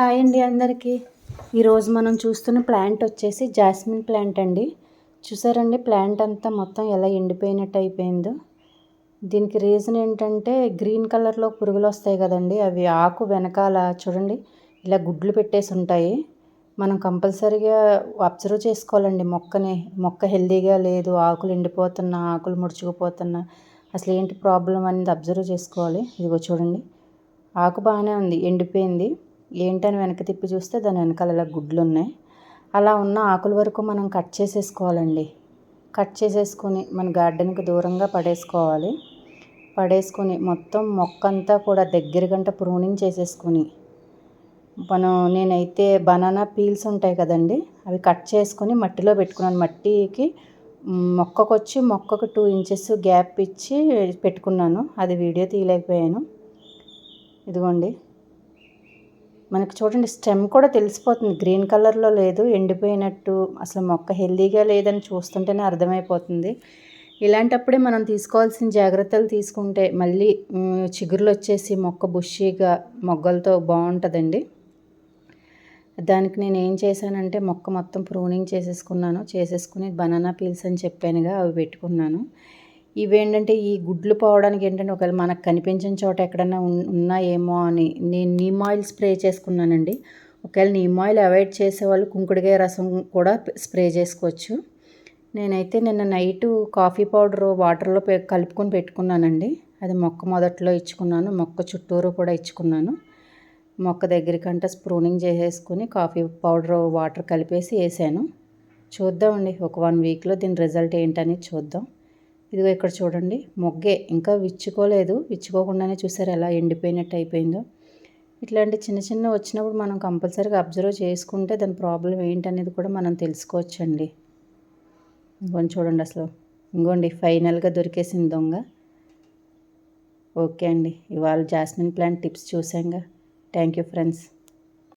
Hi అండి అందరికీ. ఈరోజు మనం చూస్తున్న ప్లాంట్ వచ్చేసి జాస్మిన్ ప్లాంట్ అండి. చూసారండి ప్లాంట్ అంతా మొత్తం ఎలా ఎండిపోయినట్టు అయిపోయిందో. దీనికి రీజన్ ఏంటంటే గ్రీన్ కలర్లో పురుగులు వస్తాయి కదండి అవి ఆకు వెనకాల చూడండి ఇలా గుడ్లు పెట్టేసి ఉంటాయి. మనం కంపల్సరీగా అబ్జర్వ్ చేసుకోవాలండి మొక్కని మొక్క హెల్దీగా లేదు ఆకులు ఎండిపోతున్నా ఆకులు ముడుచుకుపోతున్నా అసలు ఏంటి ప్రాబ్లం అనేది అబ్జర్వ్ చేసుకోవాలి. ఇదిగో చూడండి ఆకు బాగానే ఉంది ఎండిపోయింది. ఏంటని వెనక తిప్పి చూస్తే దాని వెనకాల ఇలా గుడ్లు ఉన్నాయి అలా ఉన్న ఆకుల వరకు మనం కట్ చేసేసుకోవాలండి. కట్ చేసేసుకొని మన గార్డెన్కి దూరంగా పడేసుకోవాలి. పడేసుకొని మొత్తం మొక్క అంతా కూడా దగ్గర గంట ప్రూనింగ్ చేసేసుకొని మనం నేనైతే బనానా పీల్స్ ఉంటాయి కదండి అవి కట్ చేసుకొని మట్టిలో పెట్టుకున్నాను. మట్టికి మొక్కకు వచ్చి మొక్కకు టూ ఇంచెస్ గ్యాప్ ఇచ్చి పెట్టుకున్నాను. అది వీడియో తీయలేకపోయాను. ఇదిగోండి. మనకి చూడండి స్టెమ్ కూడా తెలిసిపోతుంది. గ్రీన్ కలర్లో లేదు ఎండిపోయినట్టు అసలు మొక్క హెల్దీగా లేదని చూస్తుంటేనే అర్థమైపోతుంది. ఇలాంటప్పుడే మనం తీసుకోవాల్సిన జాగ్రత్తలు తీసుకుంటే మళ్ళీ చిగురులు వచ్చేసి మొక్క బుషీగా మొగ్గలతో బాగుంటుందండి. దానికి నేను ఏం చేశానంటే మొక్క మొత్తం ప్రూనింగ్ చేసేసుకున్నాను. చేసేసుకుని బనానా పీల్స్ అని చెప్పానుగా అవి పెట్టుకున్నాను. ఇవేంటంటే ఈ గుడ్లు పోవడానికి ఏంటంటే ఒకవేళ మనకు కనిపించిన చోట ఎక్కడన్నా ఉన్నాయేమో అని నేను నీమ్ ఆయిల్ స్ప్రే చేసుకున్నానండి. ఒకవేళ నీమ్ ఆయిల్ అవాయిడ్ చేసేవాళ్ళు కుంకుడుగాయ రసం కూడా స్ప్రే చేసుకోవచ్చు. నేనైతే నిన్న నైట్ కాఫీ పౌడర్ వాటర్లో కలుపుకొని పెట్టుకున్నానండి. అది మొక్క మొదట్లో ఇచ్చుకున్నాను మొక్క చుట్టూరు కూడా ఇచ్చుకున్నాను. మొక్క దగ్గరికంటే స్ప్రూనింగ్ చేసేసుకుని కాఫీ పౌడర్ వాటర్ కలిపేసి వేసాను. చూద్దామండి ఒక వన్ వీక్లో దీని రిజల్ట్ ఏంటని చూద్దాం. ఇదిగో ఇక్కడ చూడండి. మొగ్గే. ఇంకా విచ్చుకోలేదు. విచ్చుకోకుండానే చూసారు ఎలా ఎండిపోయినట్టు అయిపోయిందో. ఇట్లాంటి చిన్న చిన్న వచ్చినప్పుడు మనం కంపల్సరీగా అబ్జర్వ్ చేసుకుంటే దాని ప్రాబ్లం ఏంటనేది కూడా మనం తెలుసుకోవచ్చండి. ఇంకొని చూడండి అసలు. ఇంకోండి. ఫైనల్గా దొరికేసింది దొంగ. ఓకే అండి. ఇవాళ జాస్మిన్ ప్లాంట్ టిప్స్ చూసాంగా థ్యాంక్ యూ ఫ్రెండ్స్.